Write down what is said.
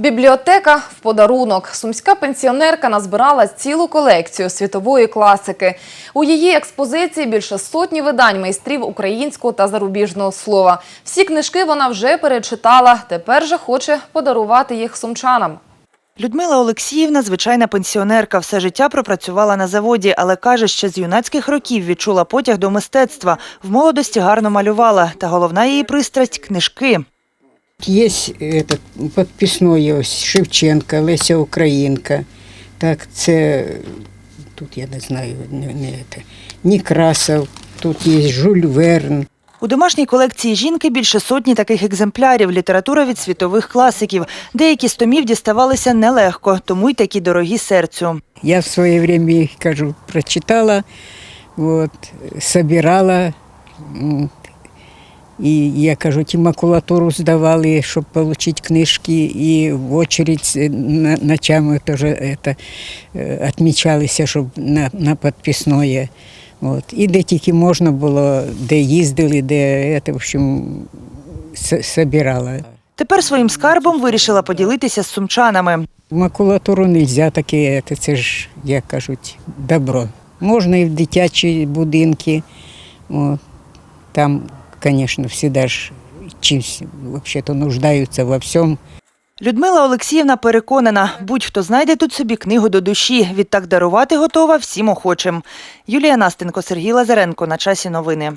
Бібліотека в подарунок. Сумська пенсіонерка назбирала цілу колекцію світової класики. У її експозиції більше сотні видань майстрів українського та зарубіжного слова. Всі книжки вона вже перечитала. Тепер же хоче подарувати їх сумчанам. Людмила Олексіївна – звичайна пенсіонерка. Все життя пропрацювала на заводі, але каже, що з юнацьких років відчула потяг до мистецтва. В молодості гарно малювала. Та головна її пристрасть – книжки. Є этот, підписної ось Шевченка, Леся Українка. Так, це тут я не знаю, не, не это, Некрасов, тут є Жюль Верн. У домашній колекції жінки більше сотні таких екземплярів – література від світових класиків. Деякі з томів діставалися нелегко, тому й такі дорогі серцю. Я в своє время їх кажу, прочитала, вот, собирала. І я кажу, ті макулатуру здавали, щоб отримати книжки, і в очередь е, ночами теж это, е, відмічалися, щоб на, на підписної. От. І де тільки можна було, де їздили, де це, в общем, собирала. Тепер своїм скарбом вирішила поділитися з сумчанами. Макулатуру не можна таке, це ж, як кажуть, добро. Можна і в дитячі будинки. От. Там, звісно, всі ж чимсь вообще-то нуждаються во всьому. Людмила Олексіївна переконана, будь-хто знайде тут собі книгу до душі. Відтак дарувати готова всім охочим. Юлія Настенко, Сергій Лазаренко. На часі новини.